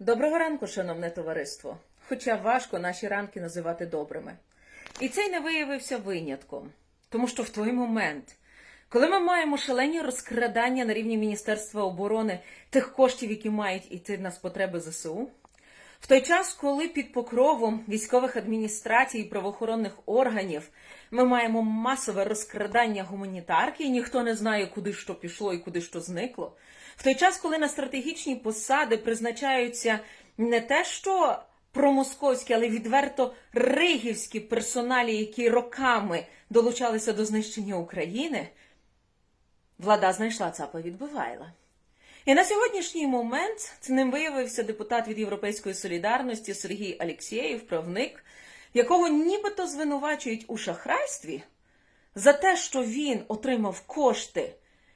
Доброго ранку, шановне товариство. Хоча важко наші ранки називати добрими. І цей не виявився винятком, тому що в той момент, коли ми маємо шалені розкрадання на рівні Міністерства оборони тих коштів, які мають іти на потреби ЗСУ, в той час, коли під покровом військових адміністрацій і правоохоронних органів ми маємо масове розкрадання гуманітарки, і ніхто не знає, куди що пішло і куди що зникло. В той час, коли на стратегічні посади призначаються не те, що промосковські, але відверто ригівські персоналі, які роками долучалися до знищення України, влада знайшла цапа відбивайла. І на сьогоднішній момент ним виявився депутат від Європейської солідарності Сергій Алєксєєв, правник, якого нібито звинувачують у шахрайстві за те, що він отримав кошти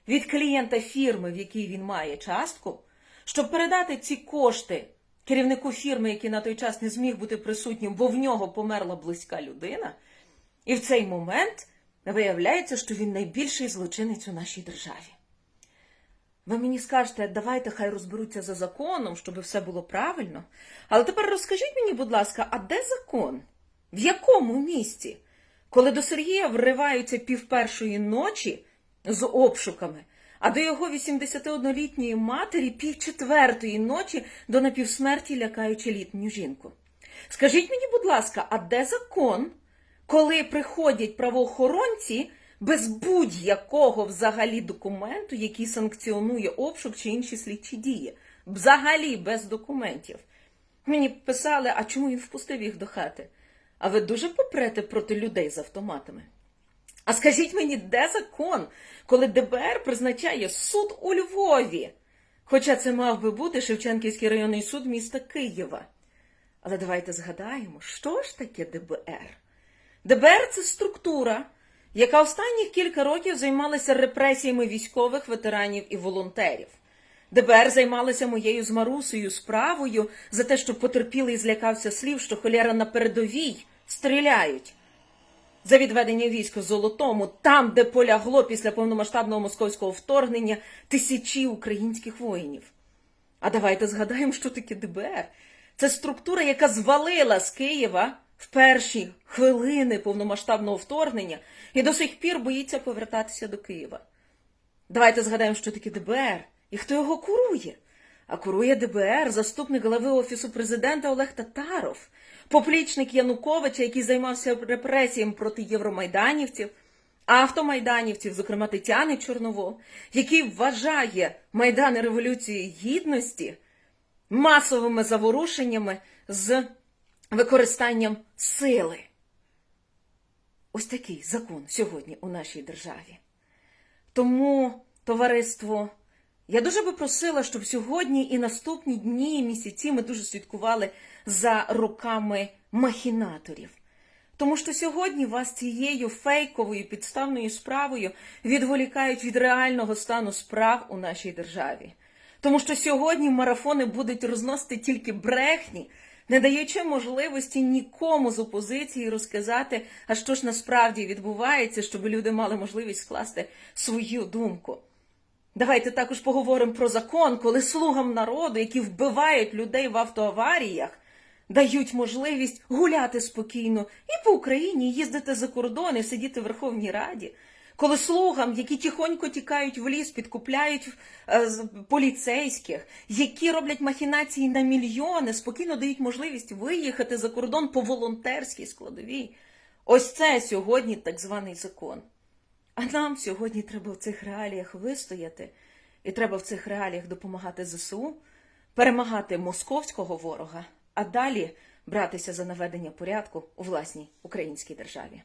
від клієнта фірми, в якій він має частку, щоб передати ці кошти керівнику фірми, який на той час не зміг бути присутнім, бо в нього померла близька людина. І в цей момент виявляється, що він найбільший злочинець у нашій державі. Ви мені скажете, давайте хай розберуться за законом, щоб все було правильно. Але тепер розкажіть мені, будь ласка, а де закон? В якому місці? Коли до Сергія вриваються півпершої ночі з обшуками, а до його 81-літньої матері півчетвертої ночі до напівсмерті лякаючи літню жінку. Скажіть мені, будь ласка, а де закон, коли приходять правоохоронці без будь-якого взагалі документу, який санкціонує обшук чи інші слідчі дії? Взагалі без документів. Мені писали, а чому він впустив їх до хати? А ви дуже попрете проти людей з автоматами? А скажіть мені, де закон, коли ДБР призначає суд у Львові? Хоча це мав би бути Шевченківський районний суд міста Києва. Але давайте згадаємо, що ж таке ДБР? ДБР це структура, яка останніх кілька років займалася репресіями військових ветеранів і волонтерів. ДБР займалося моєю з Марусею справою за те, що потерпілий злякався слів, що холєра на передовій стріляють за відведення військ Золотому, там, де полягло після повномасштабного московського вторгнення тисячі українських воїнів. А давайте згадаємо, що таке ДБР. Це структура, яка звалила з Києва в перші хвилини повномасштабного вторгнення і до сих пір боїться повертатися до Києва. Давайте згадаємо, що таке ДБР і хто його курує. А курує ДБР заступник глави Офісу президента Олег Татаров, поплічник Януковича, який займався репресіями проти євромайданівців, автомайданівців, зокрема Тетяни Чорново, який вважає Майдани Революції Гідності масовими заворушеннями з використанням сили. Ось такий закон сьогодні у нашій державі. Тому, товариство, я дуже би просила, щоб сьогодні і наступні дні і місяці ми дуже слідкували за руками махінаторів. Тому що сьогодні вас цією фейковою підставною справою відволікають від реального стану справ у нашій державі. Тому що сьогодні марафони будуть розносити тільки брехні, не даючи можливості нікому з опозиції розказати, а що ж насправді відбувається, щоб люди мали можливість скласти свою думку. Давайте також поговоримо про закон, коли слугам народу, які вбивають людей в автоаваріях, дають можливість гуляти спокійно і по Україні, їздити за кордон, і сидіти в Верховній Раді. Коли слугам, які тихонько тікають в ліс, підкупляють е, поліцейських, які роблять махінації на мільйони, спокійно дають можливість виїхати за кордон по волонтерській складовій. Ось це сьогодні так званий закон. А нам сьогодні треба в цих реаліях вистояти, і треба в цих реаліях допомагати ЗСУ, перемагати московського ворога, а далі братися за наведення порядку у власній українській державі.